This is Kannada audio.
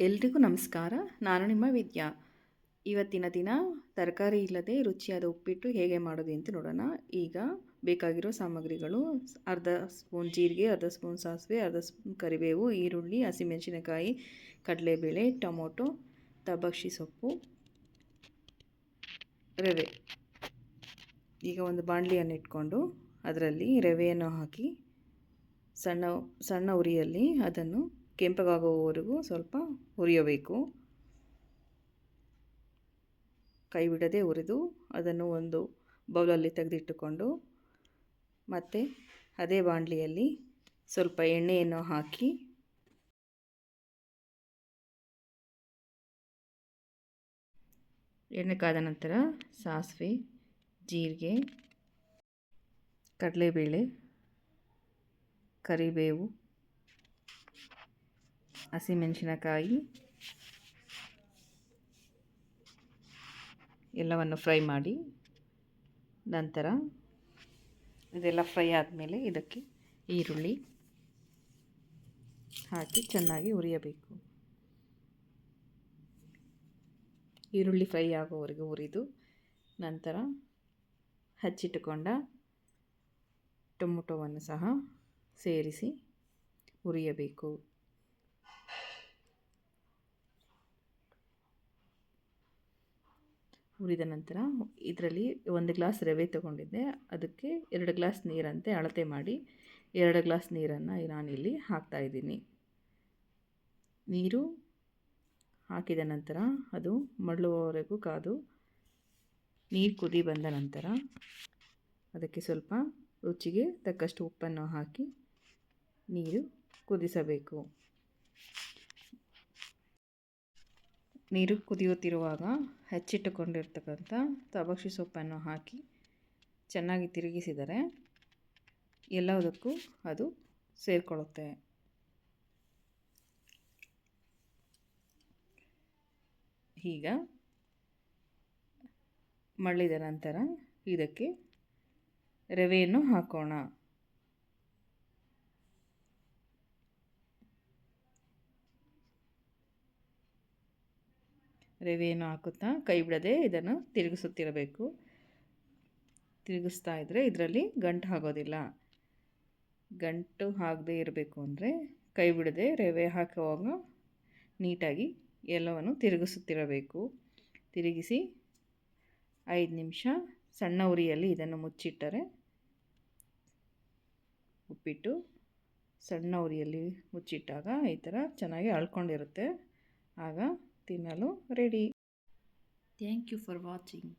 ಎಲ್ರಿಗೂ ನಮಸ್ಕಾರ. ನಾನು ನಿಮ್ಮ ವಿದ್ಯಾ. ಇವತ್ತಿನ ದಿನ ತರಕಾರಿ ಇಲ್ಲದೆ ರುಚಿಯಾದ ಉಪ್ಪಿಟ್ಟು ಹೇಗೆ ಮಾಡೋದು ಅಂತ ನೋಡೋಣ. ಈಗ ಬೇಕಾಗಿರೋ ಸಾಮಗ್ರಿಗಳು ಅರ್ಧ ಸ್ಪೂನ್ ಜೀರಿಗೆ, ಅರ್ಧ ಸ್ಪೂನ್ ಸಾಸಿವೆ, ಅರ್ಧ ಸ್ಪೂನ್ ಕರಿಬೇವು, ಈರುಳ್ಳಿ, ಹಸಿಮೆಣಸಿನಕಾಯಿ, ಕಡಲೆಬೇಳೆ, ಟೊಮೊಟೊ, ತಬಕ್ಷಿ ಸೊಪ್ಪು, ರವೆ. ಈಗ ಒಂದು ಬಾಣಲಿಯನ್ನು ಇಟ್ಕೊಂಡು ಅದರಲ್ಲಿ ರವೆಯನ್ನು ಹಾಕಿ ಸಣ್ಣ ಸಣ್ಣ ಉರಿಯಲ್ಲಿ ಅದನ್ನು ಕೆಂಪಗಾಗುವವರೆಗೂ ಸ್ವಲ್ಪ ಹುರಿಯಬೇಕು. ಕೈ ಬಿಡದೆ ಹುರಿದು ಅದನ್ನು ಒಂದು ಬೌಲಲ್ಲಿ ತೆಗೆದಿಟ್ಟುಕೊಂಡು ಮತ್ತು ಅದೇ ಬಾಣಲಿಯಲ್ಲಿ ಸ್ವಲ್ಪ ಎಣ್ಣೆಯನ್ನು ಹಾಕಿ ಎಣ್ಣೆ ಕಾದ ನಂತರ ಸಾಸಿವೆ, ಜೀರಿಗೆ, ಕಡಲೆಬೇಳೆ, ಕರಿಬೇವು ಹಸಿಮೆಣಸಿನಕಾಯಿ ಎಲ್ಲವನ್ನು ಫ್ರೈ ಮಾಡಿ ನಂತರ ಇದೆಲ್ಲ ಫ್ರೈ ಆದಮೇಲೆ ಇದಕ್ಕೆ ಈರುಳ್ಳಿ ಹಾಕಿ ಚೆನ್ನಾಗಿ ಹುರಿಯಬೇಕು ಈರುಳ್ಳಿ ಫ್ರೈ ಆಗೋವರೆಗೂ ಹುರಿದು ನಂತರ ಹಚ್ಚಿಟ್ಟುಕೊಂಡ ಟೊಮೊಟೊವನ್ನು ಸಹ ಸೇರಿಸಿ ಹುರಿಯಬೇಕು ಹುರಿದ ನಂತರ ಇದರಲ್ಲಿ ಒಂದು ಗ್ಲಾಸ್ ರವೆ ತಗೊಂಡಿದ್ದೆ. ಅದಕ್ಕೆ ಎರಡು ಗ್ಲಾಸ್ ನೀರಂತೆ ಅಳತೆ ಮಾಡಿ ಎರಡು ಗ್ಲಾಸ್ ನೀರನ್ನು ಹಾಕ್ತಾ ಹಾಕ್ತಾಯಿದ್ದೀನಿ ನೀರು ಹಾಕಿದ ನಂತರ ಅದು ಮಳ್ಳುವವರೆಗೂ ಕಾದು ನೀರು ಕುದಿ ಬಂದ ನಂತರ ಅದಕ್ಕೆ ಸ್ವಲ್ಪ ರುಚಿಗೆ ತಕ್ಕಷ್ಟು ಉಪ್ಪನ್ನು ಹಾಕಿ ನೀರು ಕುದಿಸಬೇಕು. ನೀರು ಕುದಿಯುತ್ತಿರುವಾಗ ಹೆಚ್ಚಿಟ್ಟುಕೊಂಡಿರ್ತಕ್ಕಂಥ ತಬಕ್ಷಿ ಸೊಪ್ಪನ್ನು ಹಾಕಿ ಚೆನ್ನಾಗಿ ತಿರುಗಿಸಿದರೆ ಎಲ್ಲದಕ್ಕೂ ಅದು ಸೇರಿಕೊಳ್ಳುತ್ತೆ. ಈಗ ಮಳ್ಳಿದ ನಂತರ ಇದಕ್ಕೆ ರವೆಯನ್ನು ಹಾಕೋಣ. ರವೆಯನ್ನು ಹಾಕುತ್ತಾ ಕೈ ಬಿಡದೆ ಇದನ್ನು ತಿರುಗಿಸುತ್ತಿರಬೇಕು. ತಿರುಗಿಸ್ತಾ ಇದ್ದರೆ ಇದರಲ್ಲಿ ಗಂಟು ಆಗೋದಿಲ್ಲ. ಗಂಟು ಆಗದೆ ಇರಬೇಕು ಅಂದರೆ ಕೈ ಬಿಡದೆ ರವೆ ಹಾಕುವಾಗ ನೀಟಾಗಿ ಎಲ್ಲವನ್ನು ತಿರುಗಿಸುತ್ತಿರಬೇಕು. ತಿರುಗಿಸಿ ಐದು ನಿಮಿಷ ಸಣ್ಣ ಉರಿಯಲ್ಲಿ ಇದನ್ನು ಮುಚ್ಚಿಟ್ಟರೆ ಉಪ್ಪಿಟ್ಟು ಸಣ್ಣ ಉರಿಯಲ್ಲಿ ಮುಚ್ಚಿಟ್ಟಾಗ ಈ ಥರ ಚೆನ್ನಾಗಿ ಅಳ್ಕೊಂಡಿರುತ್ತೆ. ಆಗ తినలు. Ready thank you for watching